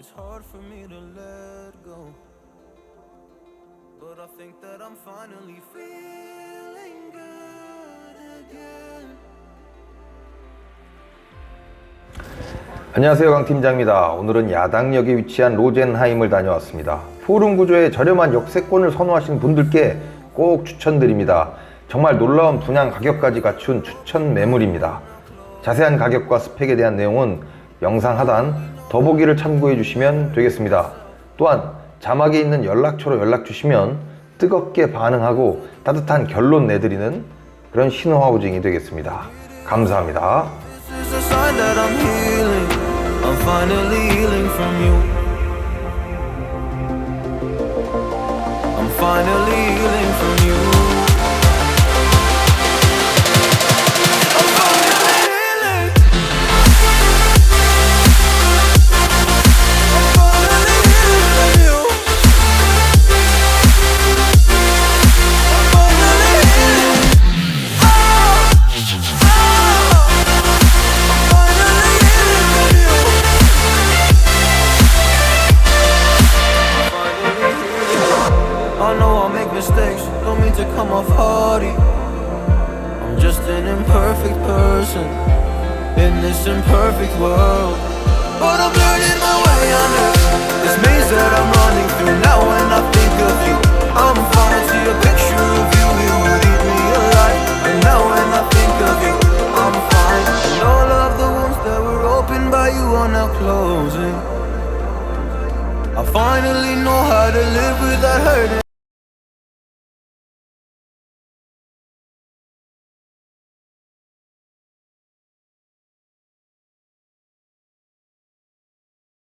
It's hard for me to let go. But I think that I'm finally feeling good again. 안녕하세요 강 팀장입니다. 오늘은 야당역에 위치한 로젠하임을 다녀왔습니다. 포rum 구조의 저렴한 역세권을 선호하시는 분들께 꼭 추천드립니다. 정말 놀라운 분양 가격까지 갖춘 추천 매물입니다. 자세한 가격과 스펙에 대한 내용은 영상 하단 더보기를 참고해 주시면 되겠습니다. 또한 자막에 있는 연락처로 연락 주시면 뜨겁게 반응하고 따뜻한 결론 내드리는 그런 신호하우징이 되겠습니다. 감사합니다. Finally healing from you. I know I'll make mistakes, don't mean to come off hardy. I'm just an imperfect person in this imperfect world. But I'm learning my way under this maze that I'm running through. Now when I think of you, I'm falling to a picture of you. You would eat me alive. And now when I think of you, I'm fine. And all of the wounds that were opened by you are now closing. I finally know how to live without hurting.